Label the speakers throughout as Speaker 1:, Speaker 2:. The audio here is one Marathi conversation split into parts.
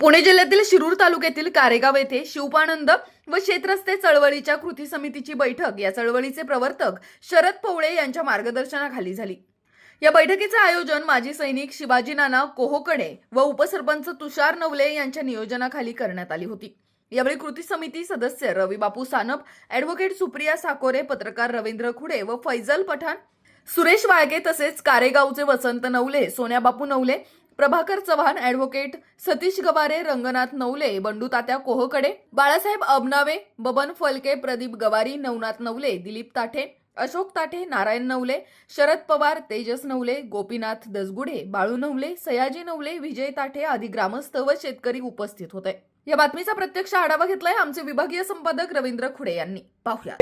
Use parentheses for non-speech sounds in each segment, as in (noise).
Speaker 1: पुणे जिल्ह्यातील शिरूर तालुक्यातील कारेगाव येथे शिवपानंद व क्षेत्रस्ते चळवळीच्या कृती समितीची बैठक. या चळवळीचे प्रवर्तक शरद पवळे यांच्या मार्गदर्शनाखाली झाली. या बैठकीचं आयोजन माजी सैनिक शिवाजी नाना कोहोकडे व उपसरपंच तुषार नवले यांच्या नियोजनाखाली करण्यात आली होती. यावेळी कृती समिती सदस्य रवी बापू सानप ॲडव्होकेट सुप्रिया साकोरे पत्रकार रवींद्र खुडे व फैजल पठाण सुरेश वाळके तसेच कारेगावचे वसंत नवले सोन्याबापू नवले प्रभाकर चव्हाण ॲडव्होकेट सतीश गवारे रंगनाथ नवले बंडू तात्या कोहकडे बाळासाहेब अबनावे बबन फलके प्रदीप गवारी नवनाथ नवले दिलीप ताठे अशोक ताठे नारायण नवले शरद पवार तेजस नवले गोपीनाथ दसगुडे बाळू नवले सयाजी नवले विजय ताठे आदी ग्रामस्थ व शेतकरी उपस्थित होते. या बातमीचा प्रत्यक्ष आढावा घेतलाय आमचे विभागीय संपादक रवींद्र खुडे यांनी. पाहूया.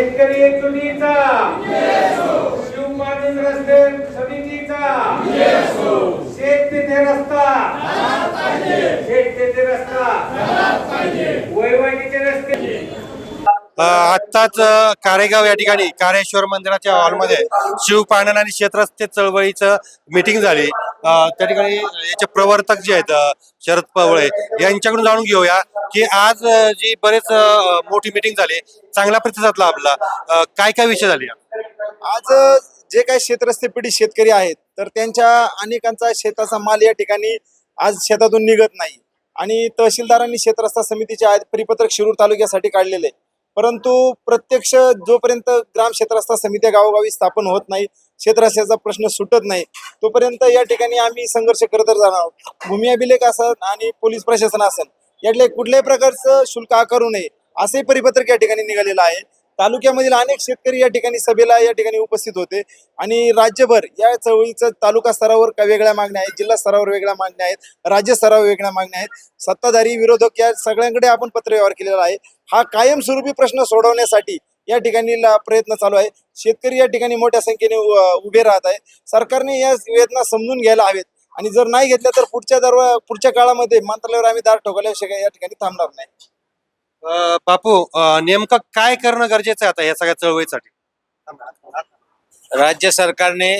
Speaker 2: रस्ते रस्ता.
Speaker 3: आत्ताच कारेगाव या ठिकाणी कारेश्वर मंदिराच्या हॉलमध्ये शिवपाणन आणि क्षेत्रस्थे चळवळीचं मीटिंग झाली. त्या ठिकाणी याचे प्रवर्तक जे आहेत शरद पवळे यांच्याकडून जाणून घेऊया की आज जी बरेच मोठी मीटिंग झाली चांगला प्रतिसाद लाभला. काय काय विषय झाले?
Speaker 4: आज जे काही शेतरस्ते पिढी शेतकरी आहेत तर त्यांच्या अनेकांचा शेताचा माल या ठिकाणी आज शेतातून निघत नाही. आणि तहसीलदारांनी शेतरस्ता समितीचे आज परिपत्रक शिरूर तालुक्यासाठी काढलेले आहे. परंतु प्रत्यक्ष जोपर्यंत ग्राम शेतरस्ता समित्या गावोगावी स्थापन होत नाही शेतरस्त्याचा प्रश्न सुटत नाही तोपर्यंत या ठिकाणी आम्ही संघर्ष करत जाणार आहोत. भूमी अभिलेख असन आणि पोलीस प्रशासन असन यातले कुठल्याही प्रकारचं शुल्क आकारू नये असे परिपत्रक या ठिकाणी निघालेलं आहे. तालुक्यामधील अनेक शेतकरी या ठिकाणी सभेला या ठिकाणी उपस्थित होते. आणि राज्यभर या चळवळीचं तालुका स्तरावर वेगळ्या मागण्या आहेत जिल्हा स्तरावर वेगळ्या मागण्या आहेत राज्य स्तरावर वेगळ्या मागण्या आहेत सत्ताधारी विरोधक या सगळ्यांकडे आपण पत्रव्यवहार केलेला आहे. हा कायमस्वरूपी प्रश्न सोडवण्यासाठी या ठिकाणी प्रयत्न चालू आहे. शेतकरी या ठिकाणी मोठ्या संख्येने उभे राहत आहे सरकारने या वेदना समजून घ्यायला हवेत. आणि जर नाही घेतल्या तर पुढच्या दर पुढच्या काळामध्ये मंत्रालयावर आम्ही दार ठोकल्याशिवाय या ठिकाणी थांबणार नाही.
Speaker 3: बापू नेमकं काय करणं गरजेचं आहे आता या सगळ्या चळवळीसाठी?
Speaker 5: राज्य सरकारने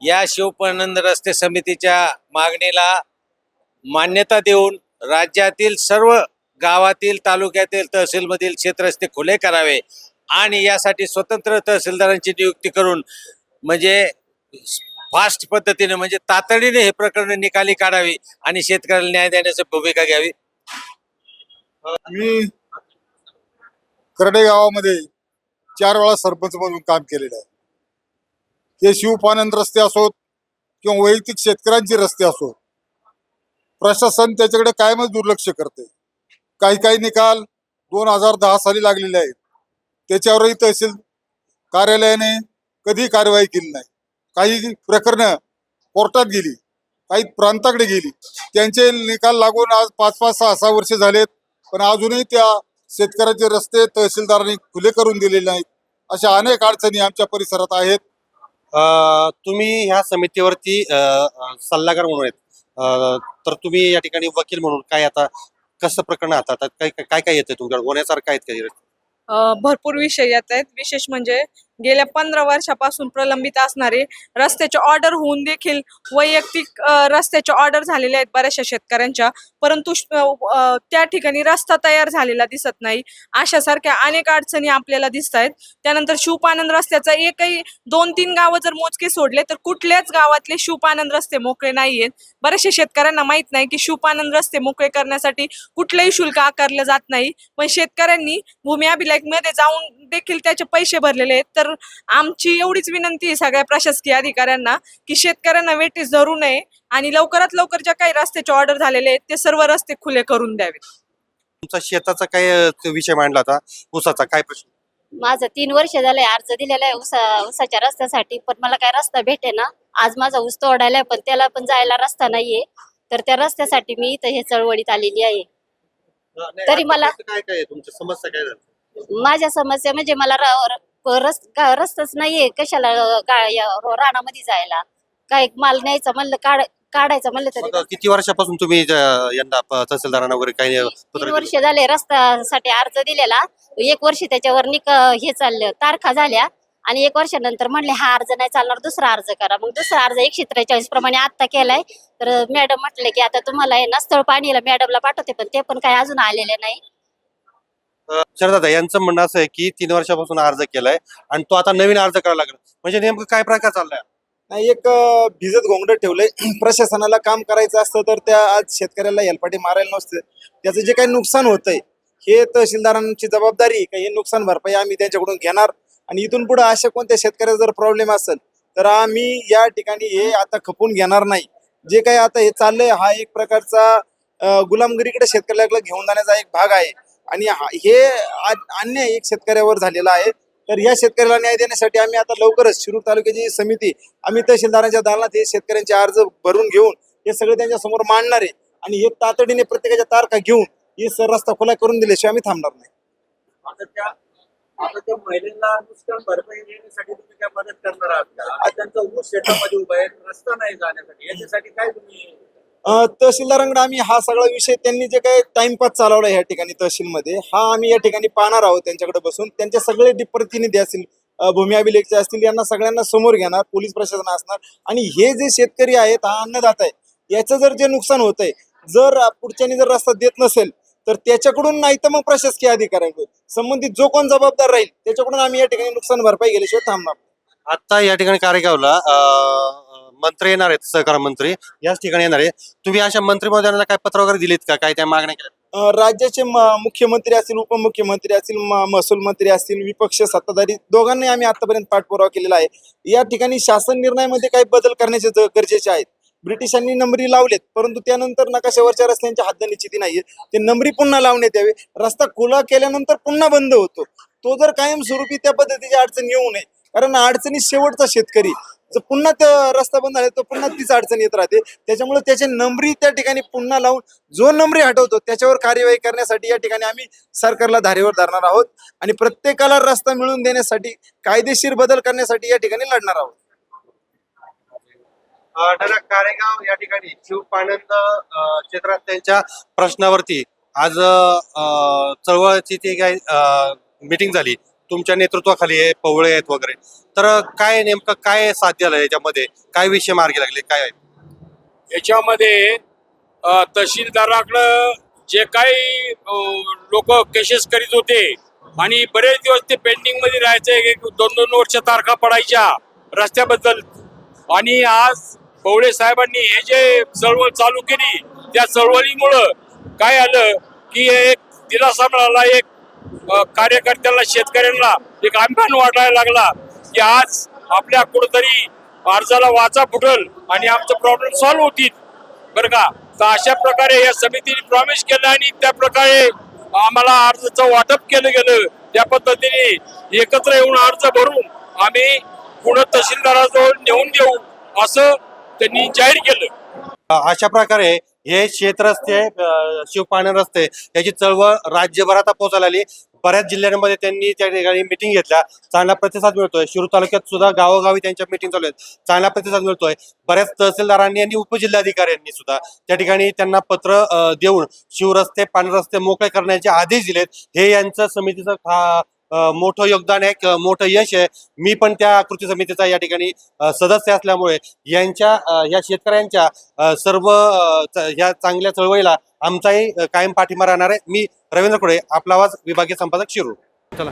Speaker 5: या शिवपनंद रस्ते समितीच्या मागणीला मान्यता देऊन राज्यातील सर्व गावातील तालुक्यातील तहसीलमधील क्षेत्रस्ते खुले करावे आणि यासाठी स्वतंत्र तहसीलदारांची नियुक्ती करून म्हणजे फास्ट पद्धतीने म्हणजे तातडीने हे प्रकरण निकाली काढावी आणि शेतकऱ्याला न्याय देण्याची भूमिका घ्यावी.
Speaker 6: मी करडे गावामध्ये चार वेळा सरपंच म्हणून काम केलेलं आहे. ते शिवपानंद रस्ते असोत किंवा वैयक्तिक शेतकऱ्यांचे रस्ते असोत प्रशासन त्याच्याकडे कायमच दुर्लक्ष करते. काही काही निकाल दोन हजार दहा साली लागलेले आहेत. त्याच्यावरही तहसील कार्यालयाने कधी कारवाई केली नाही. काही प्रकरणं कोर्टात गेली काही प्रांताकडे गेली. त्यांचे निकाल लागून आज पाच पाच सहा सहा वर्ष झालेत. पण अजूनही त्या शेतकऱ्याचे रस्ते तहसीलदारांनी खुले करून दिलेले नाहीत. अशा अनेक अडचणी आमच्या परिसरात आहेत.
Speaker 3: अ, तुम्ही ह्या समितीवरती सल्लागार म्हणून आहेत. अ, तर तुम्ही या ठिकाणी वकील म्हणून काय आता कसं प्रकरण हाताळतात काय काय काय काय येतं तुमच्याकडे? होण्यासारखं आहेत काही
Speaker 7: अ, भरपूर विषय येत आहेत. विशेष म्हणजे गेल्या पंधरा वर्षापासून प्रलंबित असणारे रस्त्याचे ऑर्डर होऊन देखील वैयक्तिक रस्त्याचे ऑर्डर झालेले आहेत बऱ्याचशा शेतकऱ्यांच्या. परंतु त्या ठिकाणी रस्ता तयार झालेला दिसत नाही. अशा सारख्या अनेक अडचणी आपल्याला दिसत आहेत. त्यानंतर शिवपानंद रस्त्याचा एकही दोन तीन गावं जर मोजके सोडले तर कुठल्याच गावातले शिवपानंद रस्ते मोकळे नाहीयेत. बऱ्याचशा शेतकऱ्यांना माहीत नाही की शिवपानंद रस्ते मोकळे करण्यासाठी कुठलंही शुल्क आकारलं जात नाही. पण शेतकऱ्यांनी भूमी अभिलेखमध्ये जाऊन देखील त्याचे पैसे भरलेले आहेत. तर आमची एवढीच विनंती आहे सगळ्या प्रशासकीय अधिकाऱ्यांना की शेतकऱ्यांना वेटीस धरू नये आणि लवकरात लवकर ज्या काही रस्त्याचे ऑर्डर झालेले आहेत ते सर्व रस्ते खुले करून द्यावेत
Speaker 3: तुमचा शेताचा काय विषय मांडला होता ऊसाचा काय प्रश्न?
Speaker 8: माझं तीन वर्ष झालंय अर्ज दिलेला आहे उसा उसाच्या रस्त्यासाठी पण मला काय रस्ता भेटे ना आज माझा ऊस तोडायला पण त्याला पण जायला रस्ता नाहीये. तर त्या रस्त्यासाठी मी इथं हे चळवळीत आलेली आहे. तरी मला-
Speaker 3: काय काय आहे? तुमची समस्या काय
Speaker 8: माझ्या समस्या म्हणजे मला रस गा- रस्ताच नाहीये. कशाला गा- या रो- रानामध्ये जायला? काय माल न्यायचा म्हणलं काढ काढायचं म्हणलं तरी
Speaker 3: किती वर्षापासून तुम्ही अ, यंदा प- तहसीलदारांना वगैरे काही
Speaker 8: तीन
Speaker 3: पत्र
Speaker 8: वर्ष झाले रस्त्यासाठी अर्ज दिलेला. एक वर्ष त्याच्यावर निक हे चाललं तारखा झाल्या. आणि एक वर्षानंतर म्हणले हा अर्ज नाही चालणार दुसरा अर्ज करा. मग दुसरा अर्ज एकशे त्रेचाळीस प्रमाणे आत्ता केलाय. तर मॅडम म्हटले की आता तुम्हाला आहे ना स्थळ पाणीला मॅडमला पाठवते पण ते पण काही अजून आलेले नाही.
Speaker 3: शरदादा यांचं म्हणणं असं आहे की तीन वर्षापासून अर्ज केलाय आणि तो आता नवीन अर्ज करावा लागला. म्हणजे नेमकं काय प्रकार चाललाय?
Speaker 4: नाही एक भिजत घोंगड ठेवलंय. (clears throat) प्रशासनाला काम करायचं असतं तर त्या आज शेतकऱ्याला हेलपाटी मारायला नसतं. त्याचं जे काही नुकसान होतंय हे तहसीलदारांची जबाबदारी का? हे नुकसान भरपाई आम्ही त्यांच्याकडून घेणार. आणि इथून पुढे अशा कोणत्या शेतकऱ्याचा जर प्रॉब्लेम असेल तर आम्ही या ठिकाणी हे आता खपून घेणार नाही. जे काही आता हे चाललंय हा एक प्रकारचा गुलामगिरीकडे शेतकऱ्याला घेऊन जाण्याचा एक भाग आहे. आणि हे अन्याय एक शेतकऱ्यावर झालेला आहे. तर या शेतकऱ्याला न्याय देण्यासाठी आम्ही आता लवकरच शिरूर तालुक्याची समिती आम्ही तहसीलदारांच्या दालनात हे शेतकऱ्यांचे अर्ज भरून घेऊन हे सगळे त्यांच्यासमोर मांडणार आहे. आणि हे तातडीने प्रत्येकाच्या तारखा घेऊन हे सर रस्ता खुला करून दिल्याशिवाय आम्ही थांबणार नाही.
Speaker 5: आता त्या महिलांना नुकसान भरपाई देण्यासाठी तुम्ही काय मदत करणार आहात त्यांचा ऊस शेतामध्ये उभा आहे रस्ता नाही जाण्यासाठी. याच्यासाठी काय तुम्ही
Speaker 4: तहसीलदारांकडे आम्ही हा सगळा विषय त्यांनी जे काही टाइमपास चालवला या ठिकाणी तहसीलमध्ये हा आम्ही या ठिकाणी पाहणार आहोत त्यांच्याकडे बसून. त्यांचे सगळे प्रतिनिधी असतील भूमी अभिलेखचे असतील यांना सगळ्यांना समोर घेणार पोलीस प्रशासन असणार. आणि हे जे शेतकरी आहेत हा अन्नदाता आहे. याचं जर जे नुकसान होत आहे जर पुढच्यानी जर रस्ता देत नसेल तर त्याच्याकडून नाही तर मग प्रशासकीय अधिकाऱ्यांकडून. संबंधित जो कोण जबाबदार राहील त्याच्याकडून आम्ही या ठिकाणी नुकसान भरपाई गेल्याशिवाय थांबणार
Speaker 3: आता या ठिकाणी कार्यक्रमला मंत्री येणार आहेत सहकार मंत्री. याच ठिकाणी येणार आहे तुम्ही अशा मंत्री महोदयांना काय पत्र वगैरे दिलीत का? काय त्या मागण्या केल्या?
Speaker 4: राज्याचे मुख्यमंत्री असतील उपमुख्यमंत्री असतील महसूल मंत्री असतील विपक्ष सत्ताधारी दोघांनी आम्ही आतापर्यंत पाठपुरावा केलेला आहे. या ठिकाणी शासन निर्णयामध्ये काही बदल करण्याचे गरजेचे आहेत. ब्रिटिशांनी नंबरी लावलेत परंतु त्यानंतर नकाशावरच्या रस्त्यांच्या हद्द निश्चिती नाहीये. ते नंबरी पुन्हा लावण्यात यावे. रस्ता खुला केल्यानंतर पुन्हा बंद होतो. तो जर कायमस्वरूपी त्या पद्धतीची अडचण येऊ नये कारण अडचणी शेवटचा शेतकरी. जर पुन्हा त्या रस्ता बंद झाला तर पुन्हा तीच अडचण येत राहते. त्याच्यामुळे त्याचे नंबरी त्या ठिकाणी पुन्हा लावून जो नंबरी हटवतो त्याच्यावर कार्यवाही करण्यासाठी या ठिकाणी आम्ही सरकारला धारेवर धरणार आहोत. आणि प्रत्येकाला रस्ता मिळवून देण्यासाठी कायदेशीर बदल करण्यासाठी या ठिकाणी लढणार आहोत.
Speaker 3: कारेगाव या ठिकाणी शिवपानंद क्षेत्रात त्यांच्या प्रश्नावरती आज चळवळची ती काही मीटिंग झाली. तुमच्या नेतृत्वाखाली आहे पवळे आहेत वगैरे. तर काय नेमकं काय साध्य झालं याच्यामध्ये? काय विषय मार्गी लागले? काय आहे?
Speaker 9: याच्यामध्ये तहसीलदाराकडं जे काही लोक केसेस करीत होते आणि बरेच दिवस ते पेंडिंगमध्ये राहायचे एक दोन दोन वर्ष तारखा पडायच्या रस्त्याबद्दल. आणि आज पवळे साहेबांनी हे जे चळवळ चालू केली त्या चळवळीमुळं काय आलं की एक दिलासा मिळाला एक कार्यकर्त्यांना शेतकऱ्यांना एक अभिमान वाटायला लागला की आज आपल्या कुठंतरी अर्जाला वाचा फुटल आणि आमचं प्रॉब्लेम सॉल्व्ह होतील. बरं का? तर अशा प्रकारे या समितीने प्रॉमिस केलं आणि त्या प्रकारे आम्हाला अर्जाचं वाटप केलं गेलं. त्या पद्धतीने एकत्र येऊन अर्ज भरून आम्ही पुणे तहसीलदाराजवळ नेऊन देऊ असं त्यांनी जाहीर केलं.
Speaker 3: अशा प्रकारे हे शेत रस्ते अं, शिवपाणी रस्ते याची चळवळ राज्यभरात आता पोहोचायला आली. बऱ्याच जिल्ह्यांमध्ये त्यांनी त्या ठिकाणी मिटिंग घेतल्या. चांगला प्रतिसाद मिळतोय. शिरूर तालुक्यात सुद्धा गावोगावी त्यांच्या मिटिंग चालू आहेत. चांगला प्रतिसाद मिळतोय. बऱ्याच तहसीलदारांनी आणि उपजिल्हाधिकाऱ्यांनी सुद्धा त्या ठिकाणी त्यांना पत्र देऊन शिवरस्ते पाणी रस्ते मोकळे करण्याचे आदेश दिलेत. हे यांचं समितीचं मोठं योगदान आहे मोठं यश आहे. मी पण त्या कृती समितीचा या ठिकाणी सदस्य असल्यामुळे यांच्या या शेतकऱ्यांच्या सर्व या चांगल्या चळवळीला आमचाही कायम पाठिंबा राहणार आहे. मी रवींद्र कुडे आपला आवाज विभागीय संपादक शिरूर. चला.